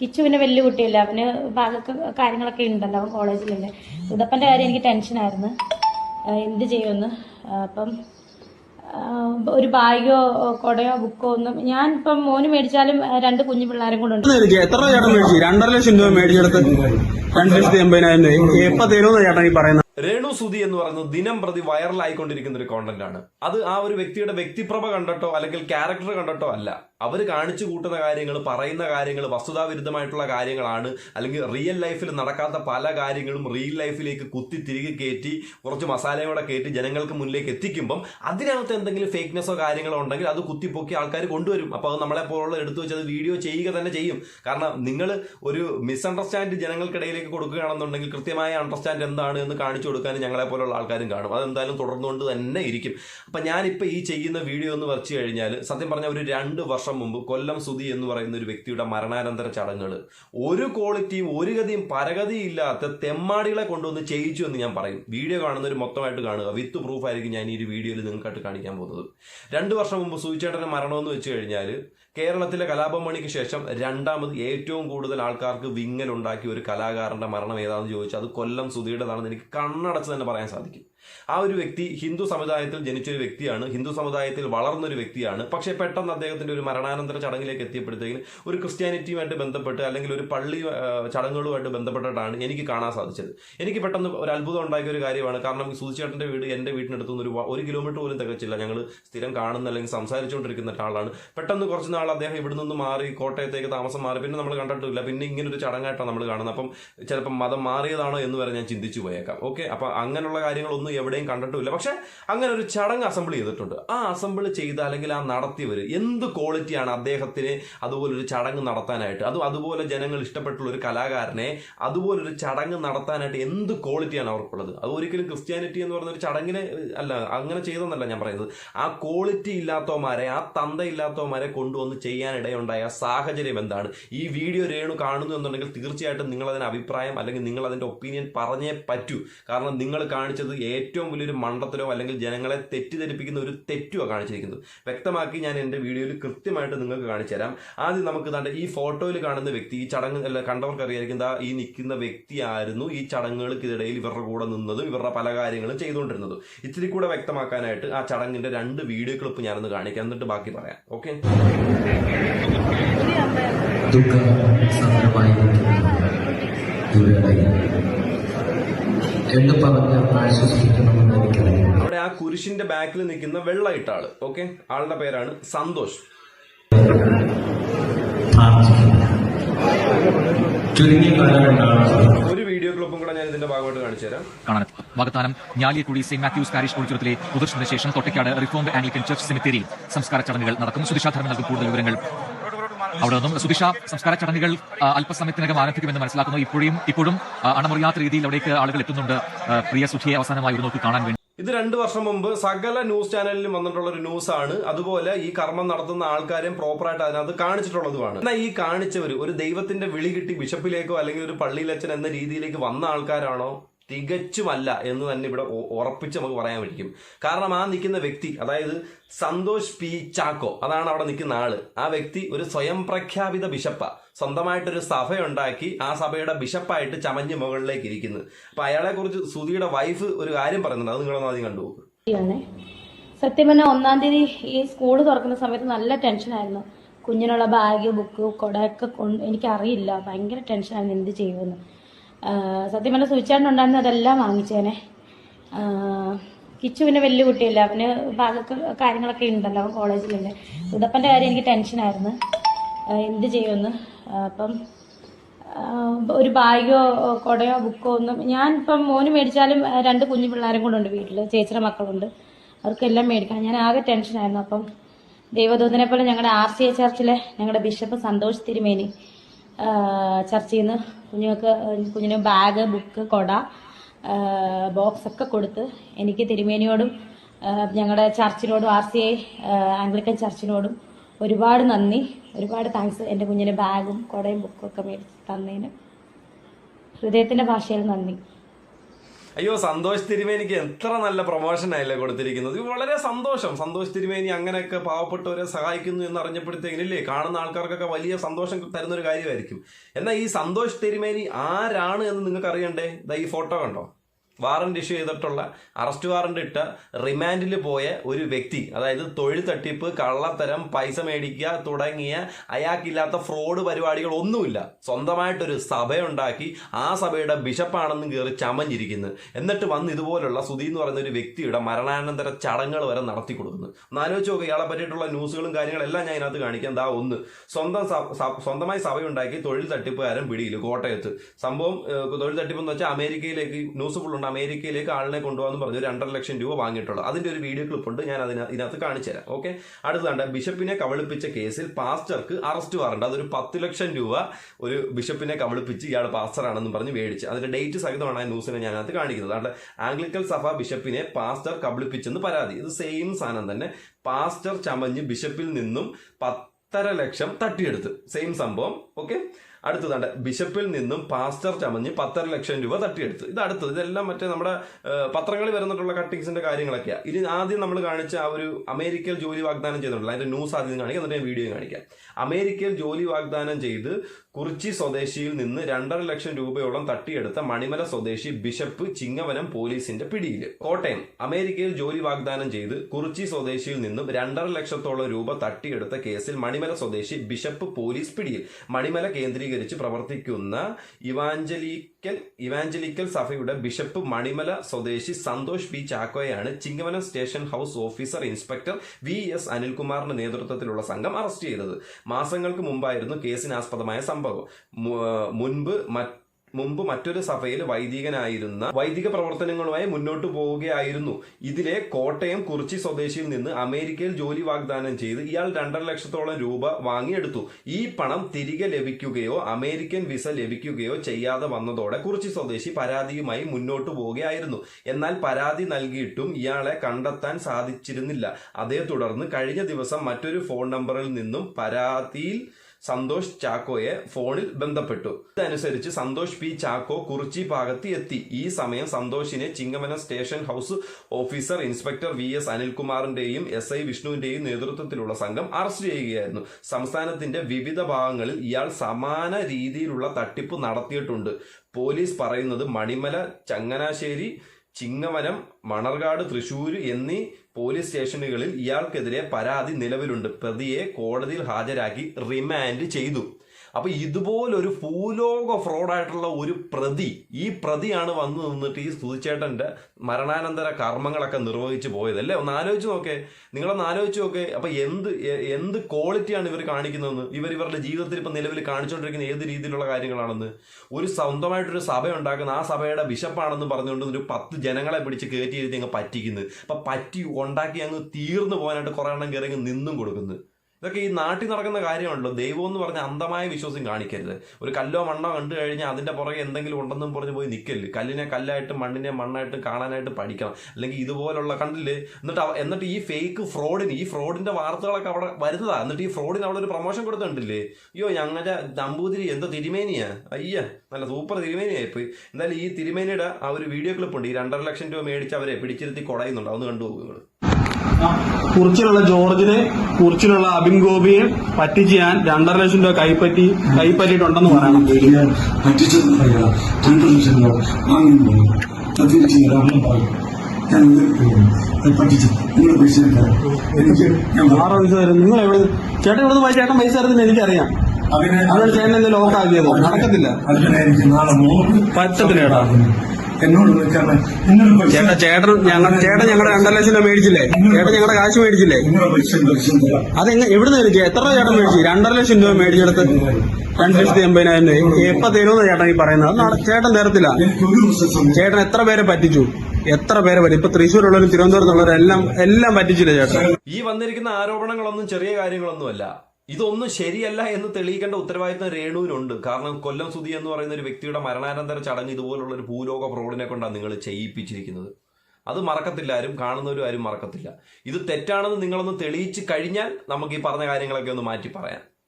കിച്ചു പിന്നെ വലിയ കുട്ടിയല്ല അവന് ഭാഗമൊക്കെ കാര്യങ്ങളൊക്കെ ഉണ്ടല്ലോ അവൻ കോളേജിലല്ലേ. ഉദപ്പന്റെ കാര്യം എനിക്ക് ടെൻഷനായിരുന്നു എന്ത് ചെയ്യുമെന്ന്. അപ്പം ഒരു ബാഗോ കൊടയോ ബുക്കോ ഒന്നും ഞാൻ ഇപ്പം മോന് മേടിച്ചാലും രണ്ട് കുഞ്ഞു പിള്ളേരും കൂടെ ഉണ്ട്. എത്ര ചേട്ടൻ മേടിച്ചു? രണ്ടര ലക്ഷം രൂപ മേടിച്ചെടുത്ത് രണ്ട് ലക്ഷത്തി എൺപതിനായിരം രൂപ. എപ്പൊ തരുമെന്ന് ചേട്ടൻ ഈ പറയുന്നത്? രേണു സുധി എന്ന് പറയുന്നത് ദിനം പ്രതി വൈറലായിക്കൊണ്ടിരിക്കുന്ന ഒരു കോണ്ടന്റ് ആണ്. അത് ആ ഒരു വ്യക്തിയുടെ വ്യക്തിപ്രഭ കണ്ടിട്ടോ അല്ലെങ്കിൽ ക്യാരക്ടർ കണ്ടിട്ടോ അല്ല. അവർ കാണിച്ചു കൂട്ടുന്ന കാര്യങ്ങൾ പറയുന്ന കാര്യങ്ങൾ വസ്തുതാവിരുദ്ധമായിട്ടുള്ള കാര്യങ്ങളാണ്. അല്ലെങ്കിൽ റിയൽ ലൈഫിൽ നടക്കാത്ത പല കാര്യങ്ങളും റിയൽ ലൈഫിലേക്ക് കുത്തി തിരികെ കയറ്റി കുറച്ച് മസാലയോടെ കയറ്റി ജനങ്ങൾക്ക് മുന്നിലേക്ക് എത്തിക്കുമ്പം അതിനകത്ത് എന്തെങ്കിലും ഫേക്ക്നെസ്സോ കാര്യങ്ങളോ ഉണ്ടെങ്കിൽ അത് കുത്തിപ്പൊക്കി ആൾക്കാർ കൊണ്ടുവരും. അപ്പോൾ അത് നമ്മളെ പോലുള്ള എടുത്തു വെച്ചത് വീഡിയോ ചെയ്യുക തന്നെ ചെയ്യും. കാരണം നിങ്ങൾ ഒരു മിസ്അണ്ടർസ്റ്റാൻഡ് ജനങ്ങൾക്കിടയിലേക്ക് കൊടുക്കുകയാണെന്നുണ്ടെങ്കിൽ കൃത്യമായ അണ്ടർസ്റ്റാൻഡ് എന്താണ് എന്ന് കാണിച്ചു കൊടുക്കാൻ ഞങ്ങളെ പോലുള്ള ആൾക്കാരും കാണും. അതെന്തായാലും തുടർന്നുകൊണ്ട് തന്നെ ഇരിക്കും. അപ്പം ഞാനിപ്പോൾ ഈ ചെയ്യുന്ന വീഡിയോ എന്ന് വെച്ച് കഴിഞ്ഞാൽ സത്യം പറഞ്ഞാൽ ഒരു രണ്ട് വർഷം മുമ്പ് കൊല്ലം സുധി എന്ന് പറയുന്ന ഒരു വ്യക്തിയുടെ മരണാനന്തര ചടങ്ങുകൾ ഒരു ക്വാളിറ്റിയും ഒരു ഗതിയും പരഗതിയും ഇല്ലാത്ത തെമ്മാടികളെ കൊണ്ടുവന്ന് ചെയ്യിച്ചു എന്ന് ഞാൻ പറയും. വീഡിയോ കാണുന്നവർ മൊത്തമായിട്ട് കാണുക. വിത്ത് പ്രൂഫ് ആയിരിക്കും ഞാൻ ഈ ഒരു വീഡിയോയിൽ നിങ്ങൾക്കായിട്ട് കാണിക്കാൻ പോകുന്നത്. രണ്ട് വർഷം മുമ്പ് സൂചിച്ചേട്ടന്റെ മരണമെന്ന് വെച്ച് കഴിഞ്ഞാൽ കേരളത്തിലെ കലാപം മണിക്ക് ശേഷം രണ്ടാമത് ഏറ്റവും കൂടുതൽ ആൾക്കാർക്ക് വിങ്ങൽ ഉണ്ടാക്കിയ ഒരു കലാകാരന്റെ മരണം ഏതാണെന്ന് ചോദിച്ചാൽ അത് കൊല്ലം സുധിയുടേതാണെന്ന് എനിക്ക് കണ്ണടച്ച് തന്നെ പറയാൻ സാധിക്കും. ആ ഒരു വ്യക്തി ഹിന്ദു സമുദായത്തിൽ ജനിച്ചൊരു വ്യക്തിയാണ് ഹിന്ദു സമുദായത്തിൽ വളർന്നൊരു വ്യക്തിയാണ്. പക്ഷേ പെട്ടെന്ന് അദ്ദേഹത്തിന്റെ ഒരു മരണാനന്തര ചടങ്ങിലേക്ക് എത്തിയപ്പോഴത്തേക്കും ഒരു ക്രിസ്ത്യാനിറ്റിയുമായിട്ട് ബന്ധപ്പെട്ട് അല്ലെങ്കിൽ ഒരു പള്ളി ചടങ്ങുകളുമായിട്ട് ബന്ധപ്പെട്ടിട്ടാണ് എനിക്ക് കാണാൻ സാധിച്ചത്. എനിക്ക് പെട്ടെന്ന് ഒരു അത്ഭുതം ഉണ്ടാക്കിയ ഒരു കാര്യമാണ്. കാരണം സൂചിച്ചേട്ടന്റെ വീട് എന്റെ വീട്ടിനടുത്ത് നിന്ന് ഒരു ഒരു കിലോമീറ്റർ പോലും തികച്ചില്ല. ഞങ്ങൾ സ്ഥിരം കാണുന്ന അല്ലെങ്കിൽ സംസാരിച്ചുകൊണ്ടിരിക്കുന്ന ഒരാളാണ്. പെട്ടെന്ന് കുറച്ച് നാൾ അദ്ദേഹം ഇവിടെ നിന്ന് മാറി കോട്ടയത്തേക്ക് താമസം മാറി. പിന്നെ നമ്മൾ കണ്ടിട്ടില്ല. പിന്നെ ഇങ്ങനെ ഒരു ചടങ്ങായിട്ടാണ് നമ്മൾ കാണുന്നത്. അപ്പം ചിലപ്പം മതം മാറിയതാണോ എന്ന് വരെ ഞാൻ ചിന്തിച്ചു പോയേക്കാം. ഓക്കെ? അപ്പം അങ്ങനെയുള്ള കാര്യങ്ങളൊന്നും എവിടെയും കണ്ടിട്ടുമില്ല. പക്ഷെ അങ്ങനെ ഒരു ചടങ്ങ് അസംബിൾ ചെയ്തിട്ടുണ്ട്. ആ അസംബിൾ ചെയ്ത അല്ലെങ്കിൽ ആ നടത്തിയവർ എന്ത് ക്വാളിറ്റിയാണ് അദ്ദേഹത്തിന് അതുപോലെ ഒരു ചടങ്ങ് നടത്താനായിട്ട്? അതും അതുപോലെ ജനങ്ങൾ ഇഷ്ടപ്പെട്ടുള്ള ഒരു കലാകാരനെ അതുപോലെ ഒരു ചടങ്ങ് നടത്താനായിട്ട് എന്ത് ക്വാളിറ്റിയാണ് അവർക്കുള്ളത്? അത് ഒരിക്കലും ക്രിസ്ത്യാനിറ്റി എന്ന് പറയുന്ന ഒരു ചടങ്ങിനെ അല്ല അങ്ങനെ ചെയ്തെന്നല്ല ഞാൻ പറയുന്നത്. ആ ക്വാളിറ്റി ഇല്ലാത്തവന്മാരെ ആ തന്ത ഇല്ലാത്തവന്മാരെ കൊണ്ടുവന്ന് ചെയ്യാനിടയുണ്ടായ സാഹചര്യം എന്താണ്? ഈ വീഡിയോ രേണു കാണുന്നു എന്നുണ്ടെങ്കിൽ തീർച്ചയായിട്ടും നിങ്ങൾ അതിന് അഭിപ്രായം അല്ലെങ്കിൽ നിങ്ങൾ അതിന്റെ ഒപ്പീനിയൻ പറഞ്ഞേ പറ്റൂ. കാരണം നിങ്ങൾ കാണിച്ചത് ഏറ്റവും വലിയൊരു മണ്ടത്തരോ അല്ലെങ്കിൽ ജനങ്ങളെ തെറ്റിദ്ധരിപ്പിക്കുന്ന ഒരു തെറ്റുമോ കാണിച്ചിരിക്കുന്നത്. വ്യക്തമാക്കി ഞാൻ എന്റെ വീഡിയോയിൽ കൃത്യമായിട്ട് നിങ്ങൾക്ക് കാണിച്ചു തരാം. ആദ്യം നമുക്ക് ദാണ്ടെ ഈ ഫോട്ടോയിൽ കാണുന്ന വ്യക്തി ഈ ചടങ്ങ് അല്ല കണ്ടവർക്ക് ഈ നിൽക്കുന്ന വ്യക്തിയായിരുന്നു ഈ ചടങ്ങുകൾക്കിടയിൽ ഇവരുടെ കൂടെ നിന്നതും ഇവരുടെ പല കാര്യങ്ങളും ചെയ്തുകൊണ്ടിരുന്നത്. ഇത്തിരി കൂടെ വ്യക്തമാക്കാനായിട്ട് ആ ചടങ്ങിന്റെ രണ്ട് വീഡിയോ ക്ലിപ്പ് ഞാനൊന്ന് കാണിക്കാം. എന്നിട്ട് ബാക്കി പറയാം. ഓക്കെ? ദുഃഖ സഹനമായിരിക്കുന്ന എന്ത് പറഞ്ഞ് ആശ്വസിപ്പിക്കണമെന്ന് എനിക്കറിയില്ല. അവിടെ ആ കുരിശിന്റെ ബാക്കിൽ നിൽക്കുന്ന വെള്ളയിട്ട ആൾ ഓക്കെ? ആളുടെ പേരാണ് സന്തോഷ്. ചുരുങ്ങിയ കാലം ഒരു വീഡിയോ ക്ലിപ്പും കൂടെ ഞാൻ ഇതിന്റെ ഭാഗമായിട്ട് കാണിച്ചു തരാം. കാണാൻ. Vagathanam Njaliyakuzhi saint Matthew's parish കുളിച്ചുരത്തിലെ പ്രദർശനത്തിന് ശേഷം തൊട്ടക്കാട് റിഫോംഡ് ആംഗ്ലിക്കൻ ചർച്ച് സെമിത്തേരിയിൽ സംസ്കാര ചടങ്ങുകൾ നടക്കും സുദിഷ നൽകും കൂടുതൽ വിവരങ്ങൾ അവിടെ നിന്നും സുദിഷ സംസ്കാര ചടങ്ങുകൾ അല്പസമയത്തിനകം ആരംഭിക്കുമെന്ന് മനസ്സിലാക്കുന്നു. ഇപ്പോഴും ഇപ്പോഴും അണമുറിയാത്ത രീതിയിൽ അവിടേക്ക് ആളുകൾ എത്തുന്നുണ്ട്. പ്രിയ സുധിയെ അവസാനമായി ഒരു നോക്ക് കാണാൻ വേണ്ടി. ഇത് രണ്ടു വർഷം മുമ്പ് സകല ന്യൂസ് ചാനലിലും വന്നിട്ടുള്ള ഒരു ന്യൂസ് ആണ് അതുപോലെ ഈ കർമ്മം നടത്തുന്ന ആൾക്കാരെയും പ്രോപ്പറായിട്ട് അതിനകത്ത് കാണിച്ചിട്ടുള്ളതുമാണ്. എന്നാൽ ഈ കാണിച്ചവർ ഒരു ദൈവത്തിന്റെ വിളി കിട്ടി ബിഷപ്പിലേക്കോ അല്ലെങ്കിൽ ഒരു പള്ളിയിലച്ചൻ എന്ന രീതിയിലേക്ക് വന്ന ആൾക്കാരാണോ? തികച്ചുമല്ല എന്ന് തന്നെ ഇവിടെ ഉറപ്പിച്ച് നമുക്ക് പറയാൻ പറ്റും. കാരണം ആ നിൽക്കുന്ന വ്യക്തി അതായത് സന്തോഷ് പി ചാക്കോ അതാണ് അവിടെ നിൽക്കുന്ന ആൾ. ആ വ്യക്തി ഒരു സ്വയം പ്രഖ്യാപിത ബിഷപ്പ. സ്വന്തമായിട്ടൊരു സഭയുണ്ടാക്കി ആ സഭയുടെ ബിഷപ്പായിട്ട് ചമഞ്ഞ് മുകളിലേക്ക് ഇരിക്കുന്നു. അപ്പൊ അയാളെ കുറിച്ച് സുധിയുടെ വൈഫ് ഒരു കാര്യം പറയുന്നുണ്ട്. അത് നിങ്ങളൊന്ന് ആദ്യം കണ്ടുപോകും സത്യം പറഞ്ഞാൽ ഒന്നാം തീയതി ഈ സ്കൂൾ തുറക്കുന്ന സമയത്ത് നല്ല ടെൻഷൻ ആയിരുന്നു. കുഞ്ഞിനുള്ള ബാഗ് ബുക്ക് കൊടയൊക്കെ കൊണ്ട് എനിക്കറിയില്ല. ഭയങ്കര ടെൻഷനായിരുന്നു എന്ത് ചെയ്യുമെന്ന്. സത്യം പറഞ്ഞാൽ സൂചിച്ചാണ്ടുണ്ടായിരുന്നു അതെല്ലാം വാങ്ങിച്ചേനെ. കിച്ചു പിന്നെ വലിയ കുട്ടിയല്ല. അവന് ഭാഗമൊക്കെ കാര്യങ്ങളൊക്കെ ഉണ്ടല്ലോ അവൻ കോളേജിലല്ലേ ഉദപ്പന്റെ കാര്യം എനിക്ക് ടെൻഷനായിരുന്നു എന്ത് ചെയ്യുമെന്ന്. അപ്പം ഒരു ബാഗോ കുടയോ ബുക്കോ ഒന്നും ഞാൻ ഇപ്പം മോന് മേടിച്ചാലും രണ്ട് കുഞ്ഞു പിള്ളേരും കൂടെ ഉണ്ട് വീട്ടിൽ ചേച്ചിയുടെ മക്കളുണ്ട്. അവർക്കെല്ലാം മേടിക്കണം. ഞാൻ ആകെ ടെൻഷനായിരുന്നു അപ്പം ദൈവദൂതനെ പോലെ ഞങ്ങളുടെ ആർ സി എ ചർച്ചിലെ ഞങ്ങളുടെ ബിഷപ്പ് സന്തോഷ് തിരുമേനി ആഹ് ചർച്ചിൽ നിന്ന് കുഞ്ഞുങ്ങൾക്ക് കുഞ്ഞിന് ബാഗ് ബുക്ക് കൊട ബോക്സ് ഒക്കെ കൊടുത്ത് എനിക്ക് തിരുമേനിയോടും ഞങ്ങളുടെ ചർച്ചിനോടും ആർ സി ഐ ആംഗ്ലിക്കൻ ചർച്ചിനോടും ഒരുപാട് നന്ദി. ഒരുപാട് താങ്ക്സ് എന്റെ കുഞ്ഞിന് ബാഗും കുടയും ബുക്കും ഒക്കെ മേടിച്ച് തന്നതിന്. ഹൃദയത്തിന്റെ ഭാഷയിൽ നന്ദി. അയ്യോ സന്തോഷ് തിരുമേനിക്ക് എത്ര നല്ല പ്രൊമോഷൻ ആയില്ലേ കൊടുത്തിരിക്കുന്നത്. വളരെ സന്തോഷം. സന്തോഷ് തിരുമേനി അങ്ങനെയൊക്കെ പാവപ്പെട്ടവരെ സഹായിക്കുന്നു എന്ന് അറിഞ്ഞപ്പോഴത്തേക്കിനില്ലേ കാണുന്ന ആൾക്കാർക്കൊക്കെ വലിയ സന്തോഷം തരുന്ന ഒരു കാര്യമായിരിക്കും. എന്നാൽ ഈ സന്തോഷ് തിരുമേനി ആരാണ് എന്ന് നിങ്ങൾക്ക് അറിയണ്ടേ ഈ ഫോട്ടോ കണ്ടോ? വാറണ്ട് ഇഷ്യൂ ചെയ്തിട്ടുള്ള അറസ്റ്റ് വാറണ്ട് ഇട്ട റിമാൻഡിൽ പോയ ഒരു വ്യക്തി അതായത് തൊഴിൽ തട്ടിപ്പ് കള്ളത്തരം പൈസ മേടിക്കുക തുടങ്ങിയ അയാൾക്കില്ലാത്ത ഫ്രോഡ് പരിപാടികൾ ഒന്നുമില്ല. സ്വന്തമായിട്ടൊരു സഭയുണ്ടാക്കി ആ സഭയുടെ ബിഷപ്പാണെന്ന് കയറി ചമഞ്ഞിരിക്കുന്നു. എന്നിട്ട് വന്ന് ഇതുപോലുള്ള സുധി എന്ന് പറയുന്ന ഒരു വ്യക്തിയുടെ മരണാനന്തര ചടങ്ങുകൾ വരെ നടത്തി കൊടുക്കുന്നു. എന്നാലോചിച്ച് നോക്കുക ഇയാളെ പറ്റിയിട്ടുള്ള ന്യൂസുകളും കാര്യങ്ങളെല്ലാം ഞാൻ ഇതിനകത്ത് കാണിക്കാം. ദാ ഒന്ന്. സ്വന്തം സ്വന്തമായി സഭയുണ്ടാക്കി തൊഴിൽ തട്ടിപ്പുകാരൻ പിടിയിൽ കോട്ടയത്ത്. സംഭവം തൊഴിൽ തട്ടിപ്പ് എന്ന് വെച്ചാൽ അമേരിക്കയിലേക്ക് ന്യൂസ് ഫുൾ അമേരിക്കയിലേക്ക് ആളിനെ കൊണ്ടുപോകാന്ന് പറഞ്ഞു രണ്ടര ലക്ഷം രൂപ വാങ്ങിയിട്ടുള്ളത്. അതിന്റെ ഒരു വീഡിയോ ക്ലിപ്പ് ഉണ്ട് ഞാൻ അതിന ഇതിനകത്ത് കാണിച്ചു തരാം ഓക്കെ അടുത്തതാണ് ബിഷപ്പിനെ കബളിപ്പിച്ച കേസിൽ പാസ്റ്റർക്ക് അറസ്റ്റ് വാറണ്ട് അതൊരു പത്ത് ലക്ഷം രൂപ ഒരു ബിഷപ്പിനെ കബളിപ്പിച്ച് ഇയാൾ പാസ്റ്ററാണെന്ന് പറഞ്ഞ് മേടിച്ച്. അതിന്റെ ഡേറ്റ് സഹിതമാണ് ആ ന്യൂസിനെ അത് കാണിക്കുന്നത്. അതുകൊണ്ട് ആംഗ്ലിക്കൽ സഭ ബിഷപ്പിനെ പാസ്റ്റർ കബളിപ്പിച്ചെന്ന് പരാതി. ഇത് സെയിം സാധനം തന്നെ. പാസ്റ്റർ ചമഞ്ഞ് ബിഷപ്പിൽ നിന്നും പത്തര ലക്ഷം തട്ടിയെടുത്ത്. സെയിം സംഭവം. ഓക്കെ അടുത്തതാണ്ട് ബിഷപ്പിൽ നിന്നും പാസ്റ്റർ ചമഞ്ഞ് പത്തര ലക്ഷം രൂപ തട്ടിയെടുത്ത്. ഇത് അടുത്തത്. ഇതെല്ലാം മറ്റേ നമ്മുടെ പത്രങ്ങളിൽ വരുന്നിട്ടുള്ള കട്ടിങ്സിന്റെ കാര്യങ്ങളൊക്കെയാണ് ഇനി ആദ്യം നമ്മൾ കാണിച്ച ആ ഒരു അമേരിക്കയിൽ ജോലി വാഗ്ദാനം ചെയ്തിട്ടുള്ള അതിന്റെ ന്യൂസ് ആദ്യം കാണിക്കാം. എന്നിട്ട് ഞാൻ വീഡിയോ കാണിക്കാം. അമേരിക്കയിൽ ജോലി വാഗ്ദാനം ചെയ്ത് കുറിച്ചി സ്വദേശിയിൽ നിന്ന് രണ്ടര ലക്ഷം രൂപയോളം തട്ടിയെടുത്ത മണിമല സ്വദേശി ബിഷപ്പ് ചിങ്ങവനം പോലീസിന്റെ പിടിയിൽ കോട്ടയം. അമേരിക്കയിൽ ജോലി വാഗ്ദാനം ചെയ്ത് കുറിച്ചി സ്വദേശിയിൽ നിന്നും രണ്ടര ലക്ഷത്തോളം രൂപ തട്ടിയെടുത്ത കേസിൽ മണിമല സ്വദേശി ബിഷപ്പ് പോലീസ് പിടിയിൽ. മണിമല കേന്ദ്രീകരിച്ച് പ്രവർത്തിക്കുന്ന ഇവാഞ്ചലിക്കൽ ഇവാഞ്ചലിക്കൽ സഭയുടെ ബിഷപ്പ് മണിമല സ്വദേശി Santhosh P ചാക്കോയാണ് Chingavanam station house officer inspector V S അനിൽകുമാറിന്റെ നേതൃത്വത്തിലുള്ള സംഘം അറസ്റ്റ് ചെയ്തത്. മാസങ്ങൾക്ക് മുമ്പായിരുന്നു കേസിനാസ്പദമായ സംഭവം. മുൻപ് മറ്റ് മുമ്പ് മറ്റൊരു സഭയിൽ വൈദികനായിരുന്ന വൈദിക പ്രവർത്തനങ്ങളുമായി മുന്നോട്ട് പോവുകയായിരുന്നു. ഇതിലെ കോട്ടയം കുറിച്ചി സ്വദേശിയിൽ നിന്ന് അമേരിക്കയിൽ ജോലി വാഗ്ദാനം ചെയ്ത് ഇയാൾ രണ്ടര ലക്ഷത്തോളം രൂപ വാങ്ങിയെടുത്തു. ഈ പണം തിരികെ ലഭിക്കുകയോ അമേരിക്കൻ വിസ ലഭിക്കുകയോ ചെയ്യാതെ വന്നതോടെ കുറിച്ചി സ്വദേശി പരാതിയുമായി മുന്നോട്ട് പോവുകയായിരുന്നു. എന്നാൽ പരാതി നൽകിയിട്ടും ഇയാളെ കണ്ടെത്താൻ സാധിച്ചിരുന്നില്ല. അതേ തുടർന്ന് കഴിഞ്ഞ ദിവസം മറ്റൊരു ഫോൺ നമ്പറിൽ നിന്നും പരാതിയിൽ സന്തോഷ് ചാക്കോയെ ഫോണിൽ ബന്ധപ്പെട്ടു. ഇതനുസരിച്ച് സന്തോഷ് പി ചാക്കോ കുറിച്ചി ഭാഗത്ത് എത്തി. ഈ സമയം സന്തോഷിനെ Chingavanam station house officer inspector V S അനിൽകുമാറിന്റെയും S I വിഷ്ണുവിന്റെയും നേതൃത്വത്തിലുള്ള സംഘം അറസ്റ്റ് ചെയ്യുകയായിരുന്നു. സംസ്ഥാനത്തിന്റെ വിവിധ ഭാഗങ്ങളിൽ ഇയാൾ സമാന രീതിയിലുള്ള തട്ടിപ്പ് നടത്തിയിട്ടുണ്ട്. പോലീസ് പറയുന്നത് മണിമല ചങ്ങനാശ്ശേരി ചിങ്ങവനം മണർകാട് തൃശൂർ എന്നീ പോലീസ് സ്റ്റേഷനുകളിൽ ഇയാൾക്കെതിരെ പരാതി നിലവിലുണ്ട്. പ്രതിയെ കോടതിയിൽ ഹാജരാക്കി റിമാൻഡ് ചെയ്തു. അപ്പൊ ഇതുപോലൊരു ഭൂലോക ഫ്രോഡായിട്ടുള്ള ഒരു പ്രതി ഈ പ്രതിയാണ് വന്നു നിന്നിട്ട് ഈ സുധിച്ചേട്ടന്റെ മരണാനന്തര കർമ്മങ്ങളൊക്കെ നിർവഹിച്ച് പോയത് അല്ലേ ഒന്ന് ആലോചിച്ച് നോക്കേ. നിങ്ങളൊന്ന് ആലോചിച്ച് നോക്കേ. അപ്പൊ എന്ത് എന്ത് ക്വാളിറ്റിയാണ് ഇവർ കാണിക്കുന്നതെന്ന്? ഇവർ ഇവരുടെ ജീവിതത്തിൽ ഇപ്പൊ നിലവിൽ കാണിച്ചുകൊണ്ടിരിക്കുന്ന ഏത് രീതിയിലുള്ള കാര്യങ്ങളാണെന്ന്? ഒരു സ്വന്തമായിട്ടൊരു സഭ ഉണ്ടാക്കുന്ന ആ സഭയുടെ ബിഷപ്പാണെന്ന് പറഞ്ഞുകൊണ്ട് ഒരു പത്ത് ജനങ്ങളെ പിടിച്ച് കയറ്റി എഴുതി അങ്ങ് പറ്റിക്കുന്നത് അപ്പൊ പറ്റി ഉണ്ടാക്കി അങ്ങ് തീർന്നു പോകാനായിട്ട് കുറേ എണ്ണം കയറി അങ്ങ് നിന്നും കൊടുക്കുന്നു. ഇതൊക്കെ ഈ നാട്ടിൽ നടക്കുന്ന കാര്യമാണല്ലോ. ദൈവം എന്ന് പറഞ്ഞ അന്ധമായ വിശ്വാസം കാണിക്കരുത്. ഒരു കല്ലോ മണ്ണോ കണ്ടു കഴിഞ്ഞാൽ അതിന്റെ പുറകെ എന്തെങ്കിലും ഉണ്ടെന്നും പറഞ്ഞ് പോയി നിൽക്കല്ല് കല്ലിനെ കല്ലായിട്ട് മണ്ണിനെ മണ്ണായിട്ട് കാണാനായിട്ട് പഠിക്കണം. അല്ലെങ്കിൽ ഇതുപോലുള്ള കണ്ടില്ലേ? എന്നിട്ട് എന്നിട്ട് ഈ ഫേക്ക് ഫ്രോഡിന് ഈ ഫ്രോഡിന്റെ വാർത്തകളൊക്കെ അവിടെ വരുന്നതാ. എന്നിട്ട് ഈ ഫ്രോഡിന് അവിടെ ഒരു പ്രൊമോഷൻ കൊടുത്തിട്ടില്ലേ അയ്യോ ഞങ്ങളുടെ നമ്പൂതിരി എന്തോ തിരുമേനിയാ? അയ്യ നല്ല സൂപ്പർ തിരുമേനിയായി പോയി എന്തായാലും ഈ തിരുമേനിയുടെ ആ ഒരു വീഡിയോ ക്ലിപ്പ് ഉണ്ട്. ഈ രണ്ടര ലക്ഷം രൂപ മേടിച്ച് അവരെ പിടിച്ചിരുത്തി കുടയുന്നുണ്ട്. അതൊന്ന് കണ്ടുപോകും നിങ്ങൾ കുറിച്ചിലുള്ള ജോർജിനെ കുറിച്ചിലുള്ള അബിൻ ഗോപിയെ പറ്റിച്ച് ഞാൻ രണ്ടര ലക്ഷം രൂപ കൈപ്പറ്റി കൈപ്പറ്റിയിട്ടുണ്ടെന്ന് പറയണം. പറ്റിച്ചെന്ന് ലക്ഷം രൂപ ഞാൻ പറ്റിച്ചു നിങ്ങൾ പൈസ എനിക്ക് ഞാൻ ആറ് പൈസ തരും. നിങ്ങൾ എവിടെ ചേട്ടൻ ഇവിടുന്ന് പോയി ചേട്ടൻ പൈസ തരുന്നില്ല എനിക്കറിയാം. അതിന് ചേട്ടൻ എന്നെ ലോക്ക് ആക്കിയത്? നടക്കത്തില്ല. അതിനെ എനിക്ക് നാളെ മോഹൻ പറ്റത്തില്ല ചേട്ടാ എന്നോട് പൈസ ചേട്ടാ ചേട്ടൻ ഞങ്ങൾ ചേട്ടൻ ഞങ്ങളുടെ രണ്ടര ലക്ഷം രൂപ മേടിച്ചില്ലേ ചേട്ടൻ ഞങ്ങളുടെ കാശ് മേടിച്ചില്ലേ? നിങ്ങളെ പൈസ ലക്ഷം തരാം അത് എവിടുന്ന് മേടിച്ചു? എത്ര രൂപ ചേട്ടൻ മേടിച്ചു? രണ്ടര ലക്ഷം രൂപ മേടിച്ചെടുത്ത് രണ്ട് ലക്ഷത്തി എൺപതിനായിരം രൂപ. എപ്പ തരുമെന്ന് ചേട്ടൻ ഈ പറയുന്നത്? അത് നട- ചേട്ടൻ തരത്തില്ല. എനിക്ക് ഒരു ദിവസം സമയം ചേട്ടൻ എത്ര പേരെ പറ്റിച്ചു? എത്ര പേരെ പറ്റി ഇപ്പൊ തൃശ്ശൂരുള്ളവരും തിരുവനന്തപുരത്തുള്ളവരും എല്ലാം എല്ലാം പറ്റിച്ചില്ല ചേട്ടൻ? ഈ വന്നിരിക്കുന്ന ആരോപണങ്ങളൊന്നും ചെറിയ കാര്യങ്ങളൊന്നുമല്ല. ഇതൊന്നും ശരിയല്ല എന്ന് തെളിയിക്കേണ്ട ഉത്തരവാദിത്തം രേണുവിനുണ്ട്. കാരണം കൊല്ലം സുധി എന്ന് പറയുന്ന ഒരു വ്യക്തിയുടെ മരണാനന്തര ചടങ്ങ് ഇതുപോലുള്ള ഒരു ഭൂലോക ഫ്രോഡിനെ കൊണ്ടാണ് നിങ്ങൾ ചെയ്യിപ്പിച്ചിരിക്കുന്നത്. അത് മറക്കത്തില്ല. ആരും കാണുന്നവരും ആരും മറക്കത്തില്ല. ഇത് തെറ്റാണെന്ന് നിങ്ങളൊന്ന് തെളിയിച്ച് കഴിഞ്ഞാൽ നമുക്ക് ഈ പറഞ്ഞ കാര്യങ്ങളൊക്കെ ഒന്ന് മാറ്റി പറയാം.